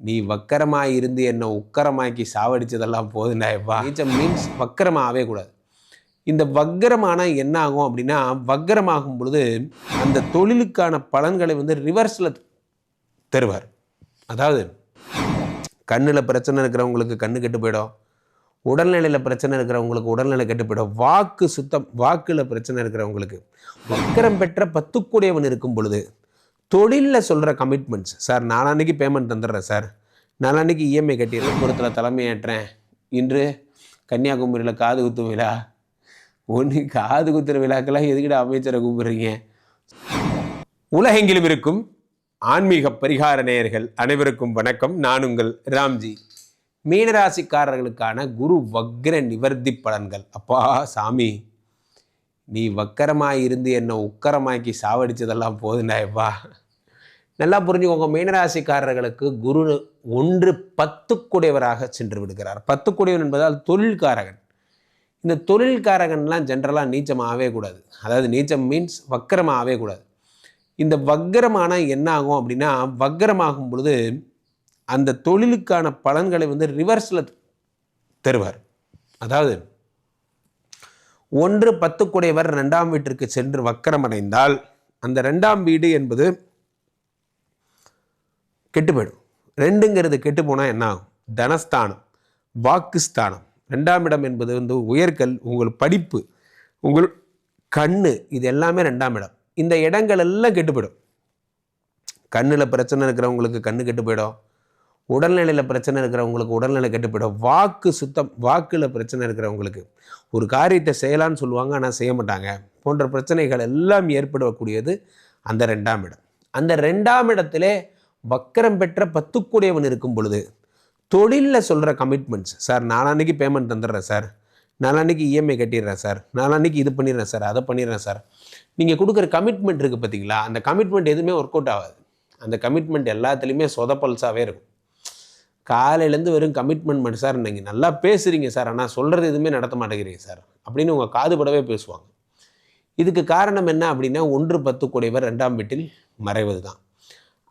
நீ வக்கரமாக இருந்து என்னை உக்கரமாக்கி சாவடித்ததெல்லாம் போதுண்டாயப்பா நீச்சம் மீன்ஸ் வக்கரமாகவே கூடாது. இந்த வக்கரமான என்ன ஆகும் அப்படின்னா வக்கரமாகும் பொழுது அந்த தொழிலுக்கான பலன்களை வந்து ரிவர்ஸில் தருவார். அதாவது கண்ணில் பிரச்சனை இருக்கிறவங்களுக்கு கண்ணு கெட்டு போயிடும். உடல்நிலையில் பிரச்சனை இருக்கிறவங்களுக்கு உடல்நிலை கெட்டு போயிடும். வாக்கு சுத்தம் வாக்கில் பிரச்சனை இருக்கிறவங்களுக்கு. வக்கரம் பெற்ற பத்துக்குடையவன் இருக்கும் பொழுது தொழிலில் சொல்கிற கமிட்மெண்ட்ஸ் சார் நாளான்னைக்கு பேமெண்ட் தந்துடுறேன் சார். நாளான்னைக்கு இஎம்ஐ கட்டிடுறேன் பொறுத்தில் தலைமையேற்றேன் இன்று கன்னியாகுமரியில் காது குத்து விழா. ஒன்று காது குத்துற விழாக்கெல்லாம் எதுக்கிட்ட அமைச்சரை கூப்பிடுறீங்க? உலகெங்கிலும் இருக்கும் ஆன்மீக பரிகார நேயர்கள் அனைவருக்கும் வணக்கம். நான் உங்கள் ராம்ஜி. மீனராசிக்காரர்களுக்கான குரு வக்ர நிவர்த்தி பலன்கள். அப்பா சாமி. நீ வக்கரமாக இருந்து என்னை உக்கரமாக்கி சாவடித்ததெல்லாம் போதுண்டாயப்பா நல்லா புரிஞ்சுக்கோங்க மீனராசிக்காரர்களுக்கு குரு ஒன்று பத்துக்குடையவராக சென்று விடுகிறார். பத்துக்குடையவன் என்பதால் தொழில்காரகன். இந்த தொழில்காரகன்லாம் ஜென்ரலாக நீச்சமாகவே கூடாது. அதாவது நீச்சம் மீன்ஸ் வக்கரமாகவே கூடாது. இந்த வக்கரமான என்ன ஆகும் அப்படின்னா வக்கரமாகும் பொழுது அந்த தொழிலுக்கான பலன்களை வந்து ரிவர்ஸில் தருவார். அதாவது ஒன்று பத்துக்குடையவர் ரெண்டாம் வீட்டிற்கு சென்று வக்கரமடைந்தால் அந்த ரெண்டாம் வீடு என்பது கெட்டு போயிடும் ரெண்டுங்கிறது கெட்டு போனால் என்ன ஆகும்? தனஸ்தானம் வாக்குஸ்தானம். ரெண்டாம் இடம் என்பது வந்து உயர்கல் உங்கள் படிப்பு உங்கள் கண்ணு இது எல்லாமே ரெண்டாம் இடம். இந்த இடங்கள் எல்லாம் கெட்டு போயிடும் கண்ணில் பிரச்சனை இருக்கிறவங்களுக்கு கண்ணு கெட்டு போயிடும் உடல்நிலையில் பிரச்சனை இருக்கிறவங்களுக்கு உடல்நிலை கெட்டு வாக்கு சுத்தம் வாக்கில் பிரச்சனை இருக்கிறவங்களுக்கு. ஒரு காரியத்தை செய்யலான்னு சொல்லுவாங்க ஆனால் செய்ய மாட்டாங்க. போன்ற பிரச்சனைகள் எல்லாம் ஏற்படக்கூடியது அந்த ரெண்டாம் இடம். அந்த ரெண்டாம் இடத்திலே வக்கரம் பெற்ற பத்துக்குடையவன் இருக்கும் பொழுது தொழிலில் சொல்கிற கமிட்மெண்ட்ஸ் சார் நாளான்னைக்கு பேமெண்ட் தந்துடுறேன் சார். நாளான்னைக்கு இஎம்ஐ கட்டிடுறேன் சார். நாளான்னைக்கு இது பண்ணிடுறேன் சார் அதை பண்ணிடுறேன் சார். நீங்கள் கொடுக்குற கமிட்மெண்ட் இருக்குது பார்த்தீங்களா? அந்த கமிட்மெண்ட் எதுவுமே ஒர்க் அவுட் ஆகாது. அந்த கமிட்மெண்ட் எல்லாத்துலேயுமே சொதப்பல்ஸாகவே இருக்கும். காலையிலேருந்து வெறும் கமிட்மெண்ட் மட்டும் சார் நீங்கள் நல்லா பேசுகிறீங்க சார். ஆனால் சொல்கிறது எதுவுமே நடத்த மாட்டேங்கிறீங்க சார். அப்படின்னு உங்கள் காதுபடவே பேசுவாங்க. இதுக்கு காரணம் என்ன அப்படின்னா ஒன்று பத்து குடைவர் ரெண்டாம் வீட்டில் மறைவது தான்.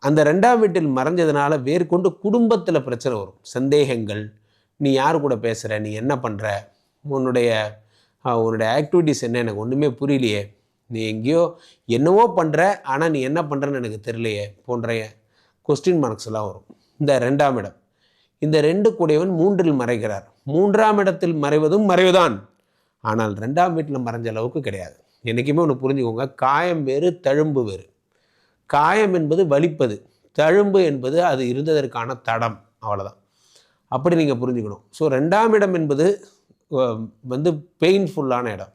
அந்த ரெண்டாம் வீட்டில் மறைஞ்சதுனால வேர்கொண்டு குடும்பத்தில் பிரச்சனை வரும். சந்தேகங்கள் நீ யார் கூட பேசுகிற நீ என்ன பண்ணுற உன்னுடைய உன்னுடைய ஆக்டிவிட்டிஸ் என்ன? எனக்கு ஒன்றுமே புரியலையே. நீ எங்கேயோ என்னவோ பண்ணுற ஆனால் நீ என்ன பண்ணுறன்னு எனக்கு தெரியலையே போன்ற கொஸ்டின் மார்க்ஸ் எல்லாம் வரும். இந்த ரெண்டாம் இடம். இந்த ரெண்டு கூடையவன் மூன்றில் மறைகிறார். மூன்றாம் இடத்தில் மறைவதும் மறைவுதான். ஆனால் ரெண்டாம் வீட்டில் மறைஞ்ச அளவுக்கு கிடையாது. என்றைக்குமே ஒன்று புரிஞ்சுக்கோங்க காயம் வேறு தழும்பு வேறு. காயம் என்பது வலிப்பது தழும்பு என்பது அது இருந்ததற்கான தடம் அவ்வளோதான் அப்படி நீங்கள் புரிஞ்சுக்கணும். ஸோ ரெண்டாம் இடம் என்பது வந்து பெயின்ஃபுல்லான இடம்.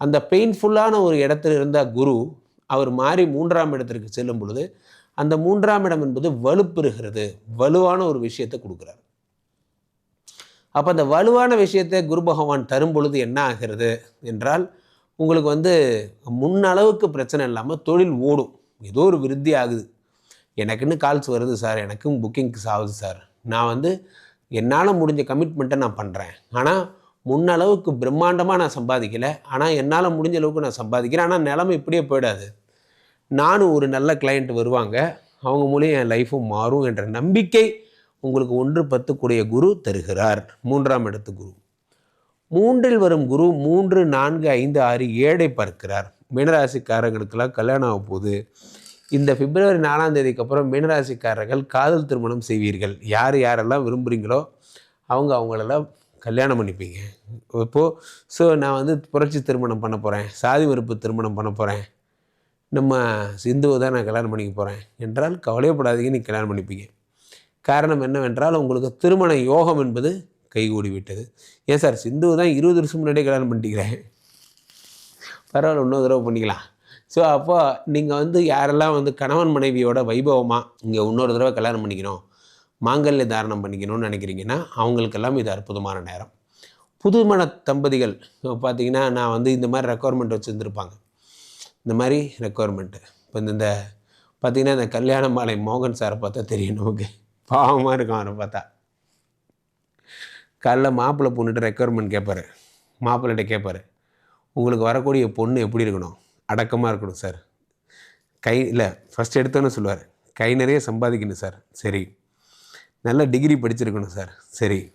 அந்த பெயின்ஃபுல்லான ஒரு இடத்துல இருந்த குரு அவர் மாறி மூன்றாம் இடத்திற்கு செல்லும் பொழுது அந்த மூன்றாம் இடம் என்பது வலுப்பெறுகிறது. வலுவான ஒரு விஷயத்தை கொடுக்குறாரு. அப்போ அந்த வலுவான விஷயத்தை குரு பகவான் தரும் பொழுது என்ன ஆகிறது என்றால் உங்களுக்கு வந்து முன்னளவுக்கு பிரச்சனை இல்லாமல் தொழில் ஓடும். ஏதோ ஒரு விருத்தி ஆகுது. எனக்குன்னு கால்ஸ் வருது சார் எனக்கும் புக்கிங்ஸ் ஆகுது சார். நான் வந்து என்னால் முடிஞ்ச கமிட்மெண்ட்டை நான் பண்ணுறேன் ஆனால் முன்னளவுக்கு பிரம்மாண்டமாக நான் சம்பாதிக்கலை. ஆனால் என்னால் முடிஞ்ச அளவுக்கு நான் சம்பாதிக்கிறேன். ஆனால் நிலமை இப்படியே போயிடாது. நானும் ஒரு நல்ல கிளையண்ட் வருவாங்க. அவங்க மூலியம் என் லைஃப்பும் மாறும் என்ற நம்பிக்கை உங்களுக்கு ஒன்று பத்துக்குடைய குரு தருகிறார். மூன்றாம் இடத்து குரு. மூன்றில் வரும் குரு மூன்று நான்கு ஐந்து ஆறு ஏழை பார்க்கிறார். மீனராசிக்காரங்களுக்கெல்லாம் கல்யாணம் ஆக போகுது. இந்த பிப்ரவரி நாலாம் தேதிக்கு அப்புறம் மீனராசிக்காரர்கள் காதல் திருமணம் செய்வீர்கள். யார் யாரெல்லாம் விரும்புகிறீங்களோ அவங்க அவங்களெல்லாம் கல்யாணம் பண்ணிப்பீங்க. இப்போது ஸோ நான் வந்து புரட்சி திருமணம் பண்ண போகிறேன் சாதி மறுப்பு திருமணம் பண்ண போகிறேன் நம்ம சிந்துவை தான் நான் கல்யாணம் பண்ணிக்க போகிறேன் என்றால் கவலையப்படாதீங்க நீ கல்யாணம் பண்ணிப்பீங்க. காரணம் என்னவென்றால் உங்களுக்கு திருமண யோகம் என்பது கைகூடி விட்டது. ஏன் சார் சிந்துவை தான் இருபது வருஷம் முன்னாடியே கல்யாணம் பண்ணிக்கிறேன் பரவாயில்ல இன்னொரு தடவை பண்ணிக்கலாம். ஸோ அப்போ நீங்கள் வந்து யாரெல்லாம் வந்து கணவன் மனைவியோட வைபவமாக இங்கே இன்னொரு தடவை கல்யாணம் பண்ணிக்கணும் மாங்கல்ய தாரணம் பண்ணிக்கணும்னு நினைக்கிறீங்கன்னா அவங்களுக்கெல்லாம் இது அற்புதமான நேரம். புதுமண தம்பதிகள் பார்த்தீங்கன்னா நான் வந்து இந்த மாதிரி ரெக்குவயர்மெண்ட் வச்சுருந்துருப்பாங்க. இந்த மாதிரி ரெக்குவயர்மெண்ட்டு இப்போ இந்த- இந்த பார்த்தீங்கன்னா இந்த கல்யாண மாலை மோகன் சாரை பார்த்தா தெரியும் நமக்கு. பாவமாக இருக்கும் அவரை பார்த்தா. காலைல மாப்பிள்ளை பொண்ணுகிட்ட ரெக்குவயர்மெண்ட் கேட்பாரு மாப்பிள்ளைகிட்ட கேட்பாரு உங்களுக்கு வரக்கூடிய பொண்ணு எப்படி இருக்கணும்? அடக்கமாக இருக்கணும் சார் கை இல்லை ஃபஸ்ட் எடுத்தோன்னு சொல்லுவார். கை நிறைய சம்பாதிக்கணும் சார் சரி. நல்ல டிகிரி படிச்சிருக்கணும் சார். சரி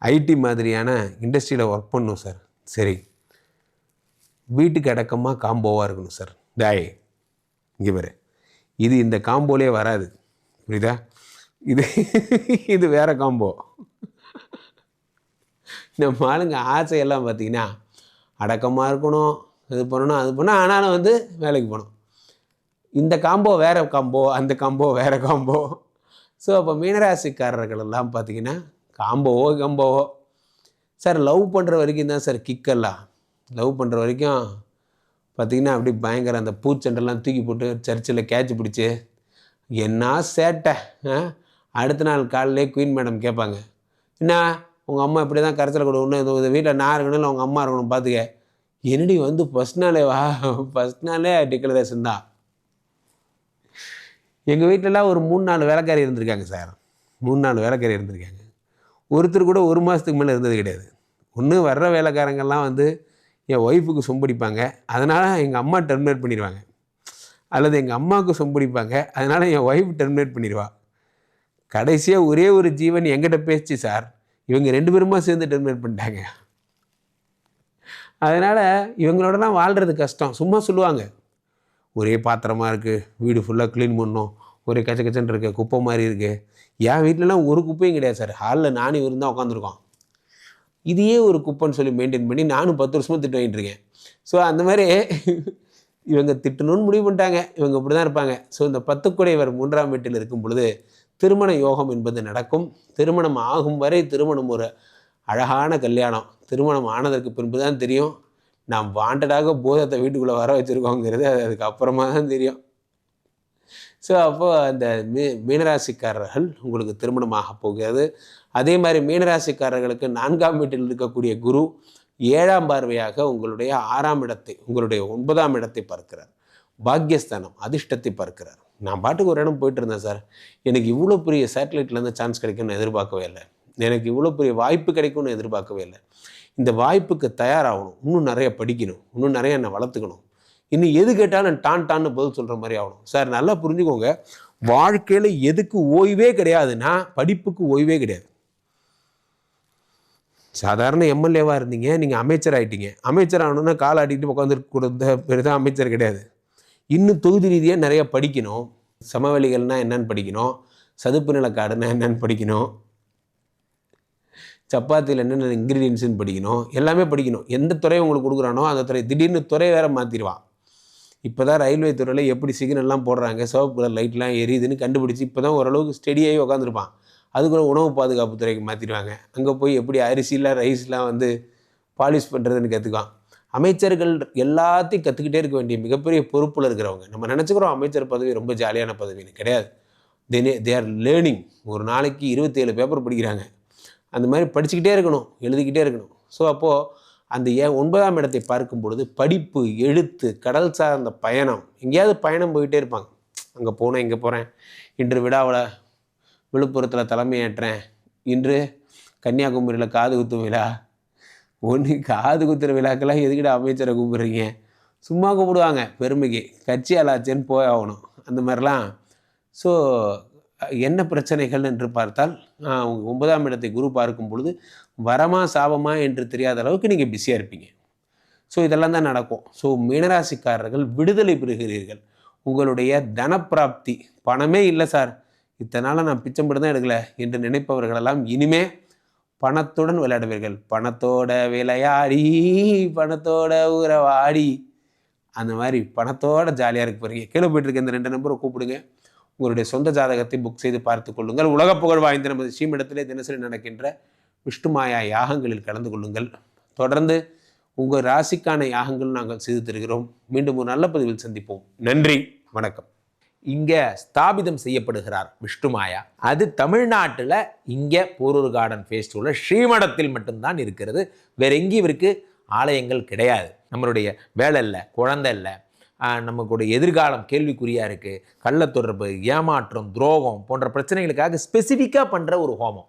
ஐடி மாதிரியான இண்டஸ்ட்ரியில் ஒர்க் பண்ணணும் சார் சரி. வீட்டுக்கு அடக்கமாக காம்போவாக இருக்கணும் சார் டாய் இங்கே பாரு. இது இந்த காம்போலே வராது. புரியுதா? இது இது வேற காம்போ. நம்ம ஆளுங்க ஆசையெல்லாம் பார்த்தீங்கன்னா அடக்கமாக இருக்கணும் இது பண்ணணும் அது பண்ணணும் ஆனாலும் வந்து வேலைக்கு போகணும். இந்த காம்போ வேறு காம்போ அந்த காம்போ வேறு காம்போ. ஸோ அப்போ மீனராசிக்காரர்கள் எல்லாம் பார்த்தீங்கன்னா காம்போவோ கம்போவோ. சார் லவ் பண்ணுற வரைக்கும் தான் சார் கிக்கெல்லாம் லவ் பண்ணுற வரைக்கும் பார்த்தீங்கன்னா அப்படி பயங்கர அந்த பூச்செண்டெல்லாம் தூக்கி போட்டு சர்ச்சில் கேட்ச் பிடிச்சி என்ன சேட்டை அடுத்த நாள் காலையிலே குயின் மேடம் கேட்பாங்க என்ன உங்கள் அம்மா இப்படி தான் கரைச்சல் கூட ஒன்று இந்த வீட்டில் நான் இருக்கணும் இல்லை உங்கள் அம்மா இருக்கணும் பார்த்துக்க என்னடி வந்து ஃபஸ்ட் நாளே வா ஃபஸ்ட் நாளே டிக்ளரேஷன் தான். எங்கள் வீட்டிலலாம் ஒரு மூணு நாலு வேலைக்காரி இருந்திருக்காங்க சார். மூணு நாலு வேலைக்காரி இருந்திருக்காங்க. ஒருத்தர் கூட ஒரு மாதத்துக்கு மேலே இருந்தது கிடையாது. ஒன்று வர்ற வேலைக்காரங்கள்லாம் வந்து என் ஒய்ஃபுக்கு சொம்படிப்பாங்க. அதனால் எங்கள் அம்மா டெர்மினேட் பண்ணிடுவாங்க. அல்லது எங்கள் அம்மாவுக்கு சொம்படிப்பாங்க. அதனால் என் ஒய்ஃப் டெர்மினேட் பண்ணிடுவா. கடைசியாக ஒரே ஒரு ஜீவன் எங்கிட்ட பேசிச்சு சார் இவங்க ரெண்டு பேருமா சேர்ந்து டெர்மினேட் பண்ணிட்டாங்க. அதனால் இவங்களோடலாம் வாழ்கிறது கஷ்டம். சும்மா சொல்லுவாங்க. ஒரே பாத்திரமாக இருக்குது வீடு ஃபுல்லாக க்ளீன் பண்ணணும். ஒரே கச்ச கச்சன் இருக்குது குப்பை மாதிரி இருக்குது என் வீட்டிலலாம் ஒரு குப்பையும் கிடையாது சார் ஹாலில் நானும் இருந்தால் உட்காந்துருக்கோம் இதையே ஒரு குப்பைன்னு சொல்லி மெயின்டைன் பண்ணி நானும் பத்து வருஷமாக திட்டு வாங்கிட்டு இருக்கேன். ஸோ அந்த மாதிரி இவங்க திட்டணும்னு முடிவு பண்ணிட்டாங்க. இவங்க இப்படி தான் இருப்பாங்க. ஸோ இந்த பத்துக்குடையவர் மூன்றாம் வீட்டில் இருக்கும் பொழுது திருமண யோகம் என்பது நடக்கும். திருமணம் ஆகும் வரை திருமணம் ஒரு அழகான கல்யாணம். திருமணம் ஆனதற்கு பின்பு தான் தெரியும். நாம் வாண்டடாக போதத்தை வீட்டுக்குள்ளே வர வச்சுருக்கோங்கிறது அது தான் தெரியும். ஸோ அப்போது அந்த மீ மீனராசிக்காரர்கள் உங்களுக்கு திருமணமாக போகிறது. அதே மாதிரி மீனராசிக்காரர்களுக்கு நான்காம் வீட்டில் இருக்கக்கூடிய குரு ஏழாம் பார்வையாக உங்களுடைய ஆறாம் இடத்தை உங்களுடைய ஒன்பதாம் இடத்தை பார்க்கிறார். பாக்யஸ்தானம் அதிர்ஷ்டத்தை பார்க்கிறார். நான் பாட்டுக்கு ஒரு இடம் போயிட்டு இருந்தேன் சார். எனக்கு இவ்வளோ பெரிய சேட்டலைட்லேருந்து சான்ஸ் கிடைக்கும்னு எதிர்பார்க்கவே இல்லை. எனக்கு இவ்வளோ பெரிய வாய்ப்பு கிடைக்கும்னு எதிர்பார்க்கவே இல்லை. இந்த வாய்ப்புக்கு தயாராகணும். இன்னும் நிறைய படிக்கணும். இன்னும் நிறைய என்னை வளர்த்துக்கணும். இன்னும் எது கேட்டாலும் டான் டான்னு பதில் சொல்கிற மாதிரி ஆகணும். சார் நல்லா புரிஞ்சுக்கோங்க. வாழ்க்கையில் எதுக்கு ஓய்வே கிடையாதுன்னா படிப்புக்கு ஓய்வே கிடையாது. சாதாரண எம்எல்ஏவாக இருந்தீங்க நீங்கள் அமைச்சர் ஆகிட்டீங்க அமைச்சர் ஆகணும்னா கால் ஆட்டிக்கிட்டு உட்காந்துருக்க கொடுத்த பெரிதாக அமைச்சர் கிடையாது. இன்னும் தொகுதி ரீதியாக நிறைய படிக்கணும். சமவெளிகள்னால் என்னன்னு படிக்கணும். சதுப்பு நிலக்காடுனா என்னென்னு படிக்கணும். சப்பாத்தியில் என்னென்ன இன்க்ரீடியன்ஸ்னு படிக்கணும். எல்லாமே படிக்கணும். எந்த துறை உங்களுக்கு கொடுக்குறானோ அந்த துறை. திடீர்னு துறை வேற மாற்றிடுவான் இப்போ தான் ரயில்வே துறையில் எப்படி சிக்னல்லாம் போடுறாங்க சிவப்பு கலர் லைட்லாம் எரியுதுன்னு கண்டுபிடிச்சி இப்போ தான் ஓரளவுக்கு ஸ்டெடியாகி உட்காந்துருப்பான் அதுக்குள்ள உணவு பாதுகாப்பு துறைக்கு மாற்றிடுவாங்க அங்கே போய் எப்படி அரிசிலாம் ரைஸ்லாம் வந்து பாலிஷ் பண்ணுறதுன்னு கற்றுக்குவான் அமைச்சர்கள் எல்லாத்தையும் கற்றுக்கிட்டே இருக்க வேண்டிய மிகப்பெரிய பொறுப்பில் இருக்கிறவங்க. நம்ம நினச்சிக்கிறோம் அமைச்சர் பதவி ரொம்ப ஜாலியான பதவின்னு கிடையாது. தினே தே ஆர் லேர்னிங் ஒரு நாளைக்கு இருபத்தேழு பேப்பர் படிக்கிறாங்க. அந்த மாதிரி படிச்சுக்கிட்டே இருக்கணும் எழுதிக்கிட்டே இருக்கணும். ஸோ அப்போது அந்த ஏ ஒன்பதாம் இடத்தை பார்க்கும் பொழுது படிப்பு எழுத்து கடல் சார்ந்த பயணம் எங்கேயாவது பயணம் போயிட்டே இருப்பாங்க. அங்கே போனேன் இங்கே போகிறேன் இன்று விழாவில் விழுப்புரத்தில் தலைமையேற்றேன் இன்று கன்னியாகுமரியில் காது குத்தும் விழா. ஒன்று காது குத்துற விழாக்கெல்லாம் எதுக்கிட்ட அமைச்சரை கூப்பிடுறீங்க சும்மா கூப்பிடுவாங்க பெருமைக்கு. கட்சி அலாச்சேன்னு போய் ஆகணும். அந்த மாதிரிலாம். ஸோ என்ன பிரச்சனைகள் என்று பார்த்தால் ஒன்பதாம் இடத்தை குரு பார்க்கும் பொழுது வரமா சாபமா என்று தெரியாத அளவுக்கு நீங்கள் பிஸியாக இருப்பீங்க. ஸோ இதெல்லாம் தான் நடக்கும். ஸோ மீனராசிக்காரர்கள் விடுதலை பெறுகிறீர்கள். உங்களுடைய தனப்பிராப்தி பணமே இல்லை சார். இத்தனால நான் பிச்சம் தான் எடுக்கல என்று நினைப்பவர்களெல்லாம் இனிமே பணத்துடன் விளையாடுவீர்கள். பணத்தோட விளையாடி பணத்தோட உறவாடி. அந்த மாதிரி பணத்தோட ஜாலியாக இருக்க போகிறீங்க கீழே போயிட்டு இருக்க இந்த ரெண்டு நம்பரை கூப்பிடுங்க. உங்களுடைய சொந்த ஜாதகத்தை புக் செய்து பார்த்து கொள்ளுங்கள். உலக புகழ் வாய்ந்த நமது ஸ்ரீமிடத்திலே தினசரி நடக்கின்ற விஷ்ணுமாயா யாகங்களில் கலந்து கொள்ளுங்கள். தொடர்ந்து உங்கள் ராசிக்கான யாகங்கள் நாங்கள் செய்து தருகிறோம். மீண்டும் ஒரு நல்ல பதிவில் சந்திப்போம். நன்றி வணக்கம். இங்கே ஸ்தாபிதம் செய்யப்படுகிறார் விஷ்ணுமாயா. அது தமிழ்நாட்டில் இங்கே போரூர் கார்டன் ஃபேஸ்டிவலில் ஸ்ரீமடத்தில் மட்டும்தான் இருக்கிறது. வேற எங்கேயும் இவருக்கு ஆலயங்கள் கிடையாது. நம்மளுடைய வேலை இல்லை குழந்தை இல்லை. நமக்குடைய எதிர்காலம் கேள்விக்குறியாக இருக்குது கள்ள தொடர்பு ஏமாற்றம் துரோகம் போன்ற பிரச்சனைகளுக்காக ஸ்பெசிஃபிக்காக பண்ணுற ஒரு ஹோமம்.